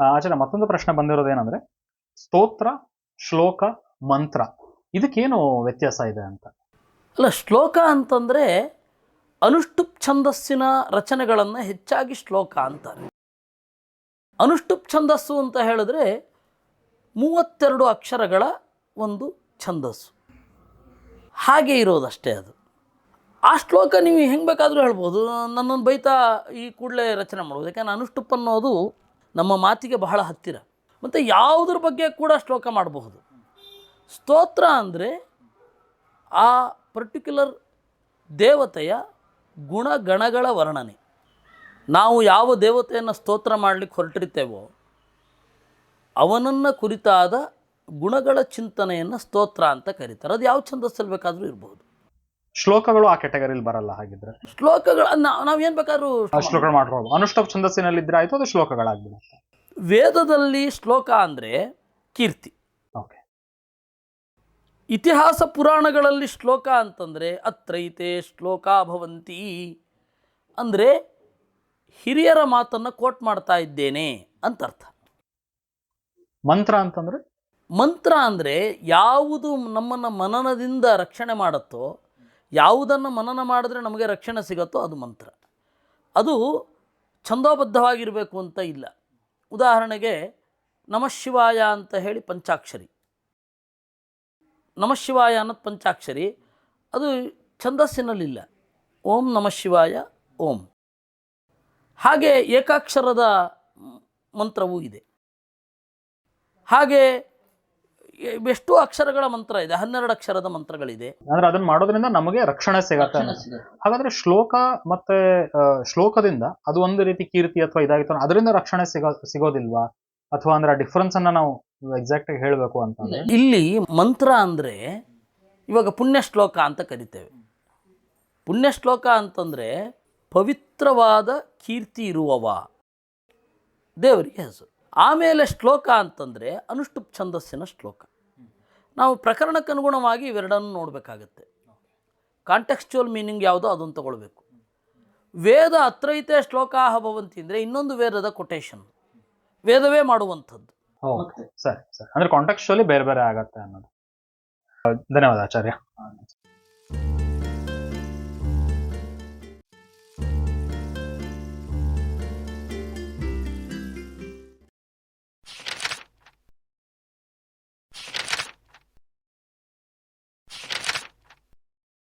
ಆ, ಆಚಾರ್ಯ ಮತ್ತೊಂದು ಪ್ರಶ್ನೆ ಬಂದಿರೋದೇನಂದ್ರೆ ಸ್ತೋತ್ರ ಶ್ಲೋಕ ಮಂತ್ರ ಇದಕ್ಕೇನು ವ್ಯತ್ಯಾಸ ಇದೆ ಅಂತ? ಅಲ್ಲ ಶ್ಲೋಕ ಅಂತಂದರೆ ಅನುಷ್ಠುಪ್ ಛಂದಸ್ಸಿನ ರಚನೆಗಳನ್ನು ಹೆಚ್ಚಾಗಿ ಶ್ಲೋಕ ಅಂತಾರೆ. ಅನುಷ್ಠುಪ್ ಛಂದಸ್ಸು ಅಂತ ಹೇಳಿದ್ರೆ ಮೂವತ್ತೆರಡು ಅಕ್ಷರಗಳ ಒಂದು ಛಂದಸ್ಸು. ಹಾಗೆ ಇರೋದಷ್ಟೇ ಅದು. ಆ ಶ್ಲೋಕ ನೀವು ಹೆಂಗೆ ಬೇಕಾದರೂ ಹೇಳ್ಬೋದು. ನನ್ನನ್ನು ಬೈತಾ ಈ ಕೂಡಲೇ ರಚನೆ ಮಾಡ್ಬೋದು. ಯಾಕಂದ್ರೆ ಅನುಷ್ಠುಪ್ ಅನ್ನೋದು ನಮ್ಮ ಮಾತಿಗೆ ಬಹಳ ಹತ್ತಿರ. ಮತ್ತು ಯಾವುದ್ರ ಬಗ್ಗೆ ಕೂಡ ಶ್ಲೋಕ ಮಾಡಬಹುದು. ಸ್ತೋತ್ರ ಅಂದರೆ ಆ ಪರ್ಟಿಕ್ಯುಲರ್ ದೇವತೆಯ ಗುಣಗಣಗಳ ವರ್ಣನೆ. ನಾವು ಯಾವ ದೇವತೆಯನ್ನು ಸ್ತೋತ್ರ ಮಾಡಲಿಕ್ಕೆ ಹೊರಟಿರ್ತೇವೋ ಅವನನ್ನು ಕುರಿತಾದ ಗುಣಗಳ ಚಿಂತನೆಯನ್ನು ಸ್ತೋತ್ರ ಅಂತ ಕರೀತಾರೆ. ಅದು ಯಾವ ಛಂದಸ್ಸಲ್ಲಿ ಬೇಕಾದರೂ ಇರ್ಬೋದು. ಶ್ಲೋಕಗಳು ಆ ಕೆಟಗರಿಲಿ ಬರಲ್ಲ ಹಾಗಿದ್ರೆ. ಶ್ಲೋಕಗಳನ್ನ ನಾವ್ ಏನ್ ಬೇಕಾದ್ರು ಶ್ಲೋಕ ಶ್ಲೋಕಗಳು ಮಾಡ್ಬೋದು ಅನುಷ್ಠಾಪ್ ಛಂದಸ್ಸಿನಲ್ಲಿದ್ರೆ ಆಯ್ತು ಅದು ಶ್ಲೋಕಗಳಾಗ್ಬಿಡುತ್ತೆ. ವೇದದಲ್ಲಿ ಶ್ಲೋಕ ಅಂದ್ರೆ ಕೀರ್ತಿ. ಓಕೆ. ಇತಿಹಾಸ ಪುರಾಣಗಳಲ್ಲಿ ಶ್ಲೋಕ ಅಂತಂದ್ರೆ ಅತ್ರೈತೆ ಶ್ಲೋಕ ಭವಂತಿ ಅಂದ್ರೆ ಹಿರಿಯರ ಮಾತನ್ನ ಕೋಟ್ ಮಾಡ್ತಾ ಇದ್ದೇನೆ ಅಂತ ಅರ್ಥ. ಮಂತ್ರ ಅಂತಂದ್ರೆ? ಮಂತ್ರ ಅಂದ್ರೆ ಯಾವುದು ನಮ್ಮನ್ನ ಮನನದಿಂದ ರಕ್ಷಣೆ ಮಾಡುತ್ತೋ ಯಾವುದನ್ನು ಮನನ ಮಾಡಿದ್ರೆ ನಮಗೆ ರಕ್ಷಣೆ ಸಿಗುತ್ತೋ ಅದು ಮಂತ್ರ. ಅದು ಛಂದೋಬದ್ಧವಾಗಿರಬೇಕು ಅಂತ ಇಲ್ಲ. ಉದಾಹರಣೆಗೆ ನಮಃಶಿವಾಯ ಅಂತ ಹೇಳಿ ಪಂಚಾಕ್ಷರಿ. ನಮಃಶಿವಾಯ ಅನ್ನೋದು ಪಂಚಾಕ್ಷರಿ. ಅದು ಛಂದಸ್ಸಿನಲ್ಲಿಲ್ಲ. ಓಂ ನಮಃಶಿವಾಯ ಓಂ. ಹಾಗೆ ಏಕಾಕ್ಷರದ ಮಂತ್ರವೂ ಇದೆ. ಹಾಗೆ ಎಷ್ಟೋ ಅಕ್ಷರಗಳ ಮಂತ್ರ ಇದೆ ಹನ್ನೆರಡು ಅಕ್ಷರದ ಮಂತ್ರಗಳಿದೆ. ಅಂದ್ರೆ ಅದನ್ನ ಮಾಡೋದ್ರಿಂದ ನಮಗೆ ರಕ್ಷಣೆ ಸಿಗತ್ತೆ. ಹಾಗಾದ್ರೆ ಶ್ಲೋಕ ಮತ್ತೆ ಶ್ಲೋಕದಿಂದ ಅದು ಒಂದು ರೀತಿ ಕೀರ್ತಿ ಅಥವಾ ಇದಾಗಿತ್ತು ಅದರಿಂದ ರಕ್ಷಣೆ ಸಿಗೋ ಸಿಗೋದಿಲ್ವಾ? ಅಥವಾ ಅಂದ್ರೆ ಡಿಫ್ರೆನ್ಸ್ ಅನ್ನ ನಾವು ಎಕ್ಸಾಕ್ಟ್ ಆಗಿ ಹೇಳ್ಬೇಕು ಅಂತಂದ್ರೆ ಇಲ್ಲಿ ಮಂತ್ರ ಅಂದ್ರೆ ಇವಾಗ ಪುಣ್ಯ ಶ್ಲೋಕ ಅಂತ ಕರಿತೇವೆ. ಪುಣ್ಯ ಶ್ಲೋಕ ಅಂತಂದ್ರೆ ಪವಿತ್ರವಾದ ಕೀರ್ತಿ ಇರುವವ. ದೇವರಿಗೆ ಹೆಸರು. ಆಮೇಲೆ ಶ್ಲೋಕ ಅಂತಂದರೆ ಅನುಷ್ಟುಪ್ ಛಂದಸ್ಸಿನ ಶ್ಲೋಕ. ನಾವು ಪ್ರಕರಣಕ್ಕನುಗುಣವಾಗಿ ಇವೆರಡನ್ನು ನೋಡಬೇಕಾಗತ್ತೆ. ಕಾಂಟೆಕ್ಸ್ಚುವಲ್ ಮೀನಿಂಗ್ ಯಾವುದೋ ಅದನ್ನು ತಗೊಳ್ಬೇಕು. ವೇದ ಅತ್ರೈತೆ ಶ್ಲೋಕಾಹ ಭವಂತಿ ಅಂದರೆ ಇನ್ನೊಂದು ವೇದದ ಕೊಟೇಶನ್. ವೇದವೇ ಮಾಡುವಂಥದ್ದು. ಸರಿ ಸರಿ. ಅಂದ್ರೆ ಕಾಂಟೆಕ್ಚುವಲಿ ಬೇರೆ ಬೇರೆ ಆಗತ್ತೆ ಅನ್ನೋದು. ಧನ್ಯವಾದ ಆಚಾರ್ಯ.